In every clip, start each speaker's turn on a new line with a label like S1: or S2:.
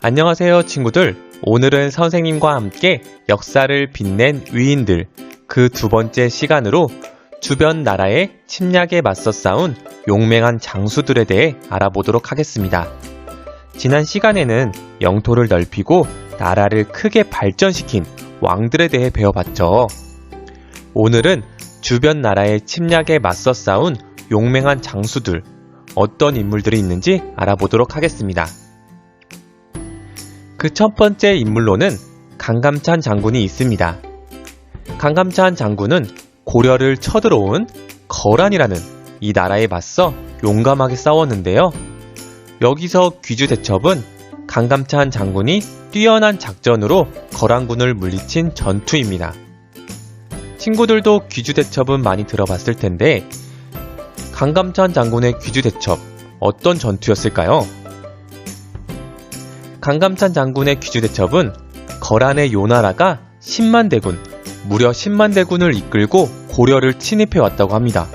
S1: 안녕하세요, 친구들. 오늘은 선생님과 함께 역사를 빛낸 위인들 그 두 번째 시간으로 주변 나라의 침략에 맞서 싸운 용맹한 장수들에 대해 알아보도록 하겠습니다. 지난 시간에는 영토를 넓히고 나라를 크게 발전시킨 왕들에 대해 배워봤죠. 오늘은 주변 나라의 침략에 맞서 싸운 용맹한 장수들, 어떤 인물들이 있는지 알아보도록 하겠습니다. 그 첫 번째 인물로는 강감찬 장군이 있습니다. 강감찬 장군은 고려를 쳐들어온 거란이라는 이 나라에 맞서 용감하게 싸웠는데요. 여기서 귀주 대첩은 강감찬 장군이 뛰어난 작전으로 거란군을 물리친 전투입니다. 친구들도 귀주 대첩은 많이 들어봤을 텐데 강감찬 장군의 귀주 대첩 어떤 전투였을까요? 강감찬 장군의 귀주 대첩은 거란의 요나라가 10만 대군, 무려 10만 대군을 이끌고 고려를 침입해 왔다고 합니다.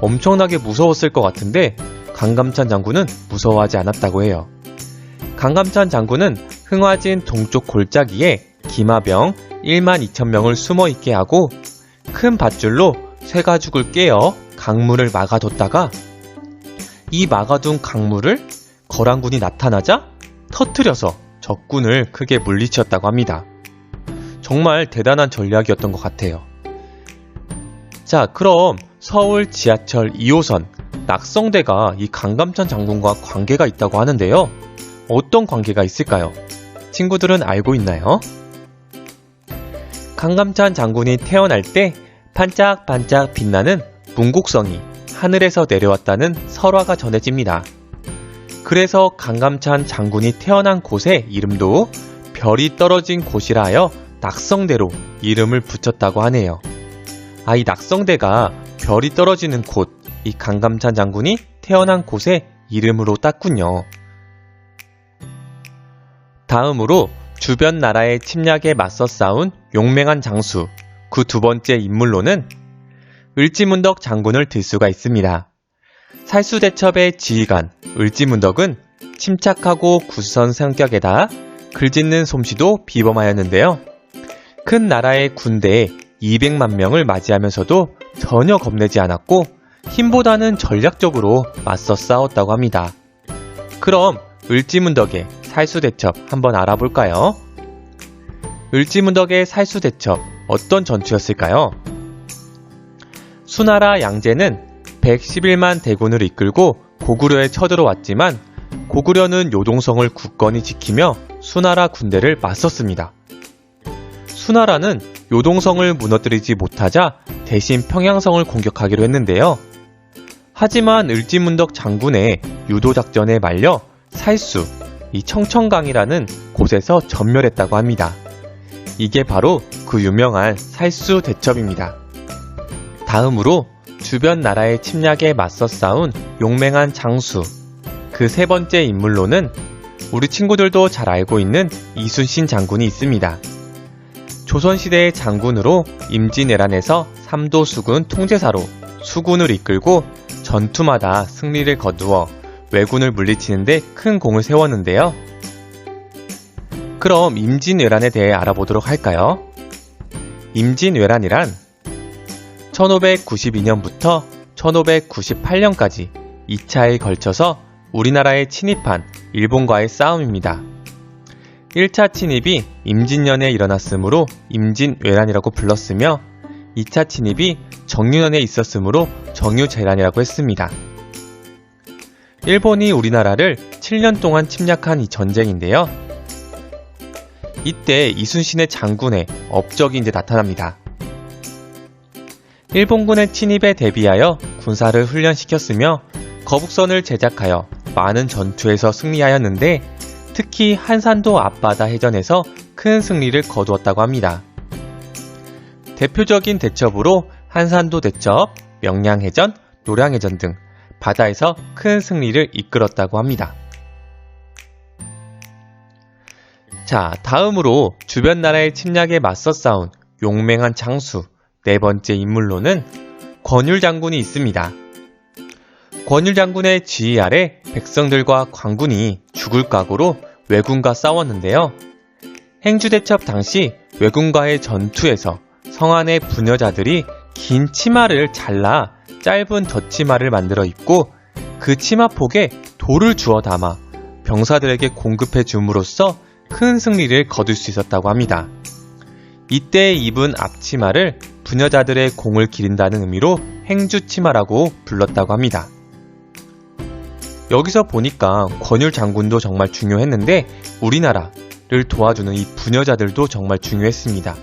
S1: 엄청나게 무서웠을 것 같은데 강감찬 장군은 무서워하지 않았다고 해요. 강감찬 장군은 흥화진 동쪽 골짜기에 기마병 1만 2천 명을 숨어 있게 하고 큰 밧줄로 새 가죽을 깨어 강물을 막아뒀다가 이 막아둔 강물을 거란군이 나타나자 터트려서 적군을 크게 물리쳤다고 합니다. 정말 대단한 전략이었던 것 같아요. 자, 그럼 서울 지하철 2호선 낙성대가 이 강감찬 장군과 관계가 있다고 하는데요. 어떤 관계가 있을까요? 친구들은 알고 있나요? 강감찬 장군이 태어날 때 반짝반짝 빛나는 문곡성이 하늘에서 내려왔다는 설화가 전해집니다. 그래서 강감찬 장군이 태어난 곳의 이름도 별이 떨어진 곳이라 하여 낙성대로 이름을 붙였다고 하네요. 아, 이 낙성대가 별이 떨어지는 곳, 이 강감찬 장군이 태어난 곳의 이름으로 땄군요. 다음으로 주변 나라의 침략에 맞서 싸운 용맹한 장수, 그 두 번째 인물로는 을지문덕 장군을 들 수가 있습니다. 살수대첩의 지휘관 을지문덕은 침착하고 굳선 성격에다 글짓는 솜씨도 비범하였는데요. 큰 나라의 군대에 200만 명을 맞이하면서도 전혀 겁내지 않았고 힘보다는 전략적으로 맞서 싸웠다고 합니다. 그럼 을지문덕의 살수대첩 한번 알아볼까요? 을지문덕의 살수대첩 어떤 전투였을까요? 수나라 양제는 111만 대군을 이끌고 고구려에 쳐들어왔지만 고구려는 요동성을 굳건히 지키며 수나라 군대를 맞섰습니다. 수나라는 요동성을 무너뜨리지 못하자 대신 평양성을 공격하기로 했는데요. 하지만 을지문덕 장군의 유도작전에 말려 살수, 이 청천강이라는 곳에서 전멸했다고 합니다. 이게 바로 그 유명한 살수 대첩입니다. 다음으로 주변 나라의 침략에 맞서 싸운 용맹한 장수. 그 세 번째 인물로는 우리 친구들도 잘 알고 있는 이순신 장군이 있습니다. 조선시대의 장군으로 임진왜란에서 삼도 수군 통제사로 수군을 이끌고 전투마다 승리를 거두어 왜군을 물리치는데 큰 공을 세웠는데요. 그럼 임진왜란에 대해 알아보도록 할까요? 임진왜란이란 1592년부터 1598년까지 2차에 걸쳐서 우리나라에 침입한 일본과의 싸움입니다. 1차 침입이 임진년에 일어났으므로 임진왜란이라고 불렀으며 2차 침입이 정유년에 있었으므로 정유재란이라고 했습니다. 일본이 우리나라를 7년 동안 침략한 이 전쟁인데요. 이때 이순신의 장군의 업적이 이제 나타납니다. 일본군의 침입에 대비하여 군사를 훈련시켰으며 거북선을 제작하여 많은 전투에서 승리하였는데 특히 한산도 앞바다 해전에서 큰 승리를 거두었다고 합니다. 대표적인 대첩으로 한산도 대첩, 명량해전, 노량해전 등 바다에서 큰 승리를 이끌었다고 합니다. 자, 다음으로 주변 나라의 침략에 맞서 싸운 용맹한 장수 네 번째 인물로는 권율 장군이 있습니다. 권율 장군의 지휘 아래 백성들과 관군이 죽을 각오로 왜군과 싸웠는데요. 행주대첩 당시 왜군과의 전투에서 성안의 부녀자들이 긴 치마를 잘라 짧은 덧치마를 만들어 입고 그 치마폭에 돌을 주워 담아 병사들에게 공급해 줌으로써 큰 승리를 거둘 수 있었다고 합니다. 이때 입은 앞치마를 부녀자들의 공을 기린다는 의미로 행주치마라고 불렀다고 합니다. 여기서 보니까 권율 장군도 정말 중요했는데 우리나라를 도와주는 이 부녀자들도 정말 중요했습니다.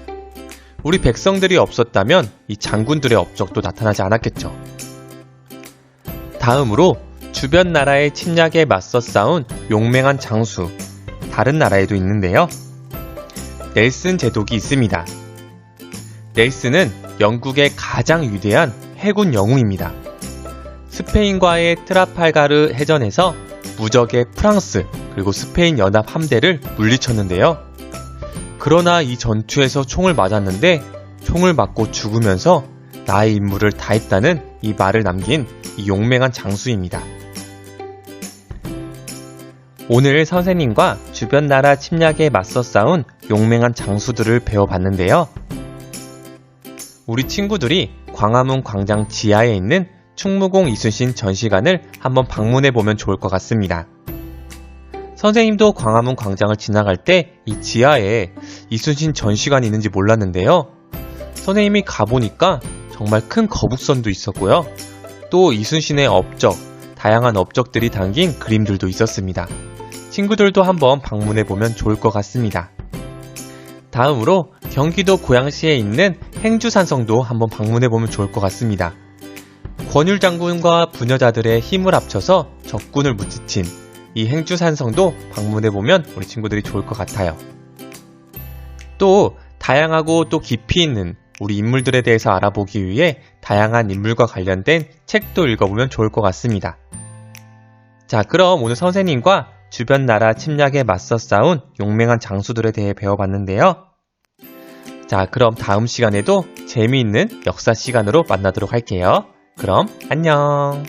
S1: 우리 백성들이 없었다면 이 장군들의 업적도 나타나지 않았겠죠. 다음으로 주변 나라의 침략에 맞서 싸운 용맹한 장수, 다른 나라에도 있는데요. 넬슨 제독이 있습니다. 넬슨은 영국의 가장 위대한 해군 영웅입니다. 스페인과의 트라팔가르 해전에서 무적의 프랑스 그리고 스페인 연합 함대를 물리쳤는데요. 그러나 이 전투에서 총을 맞았는데 총을 맞고 죽으면서 나의 임무를 다했다는 이 말을 남긴 이 용맹한 장수입니다. 오늘 선생님과 주변 나라 침략에 맞서 싸운 용맹한 장수들을 배워봤는데요. 우리 친구들이 광화문 광장 지하에 있는 충무공 이순신 전시관을 한번 방문해 보면 좋을 것 같습니다. 선생님도 광화문 광장을 지나갈 때 이 지하에 이순신 전시관이 있는지 몰랐는데요. 선생님이 가보니까 정말 큰 거북선도 있었고요. 또 이순신의 업적, 다양한 업적들이 담긴 그림들도 있었습니다. 친구들도 한번 방문해 보면 좋을 것 같습니다. 다음으로 경기도 고양시에 있는 행주산성도 한번 방문해 보면 좋을 것 같습니다. 권율 장군과 부녀자들의 힘을 합쳐서 적군을 무찌친 이 행주산성도 방문해 보면 우리 친구들이 좋을 것 같아요. 또 다양하고 또 깊이 있는 우리 인물들에 대해서 알아보기 위해 다양한 인물과 관련된 책도 읽어보면 좋을 것 같습니다. 자, 그럼 오늘 선생님과 주변 나라 침략에 맞서 싸운 용맹한 장수들에 대해 배워봤는데요. 자, 그럼 다음 시간에도 재미있는 역사 시간으로 만나도록 할게요. 그럼 안녕.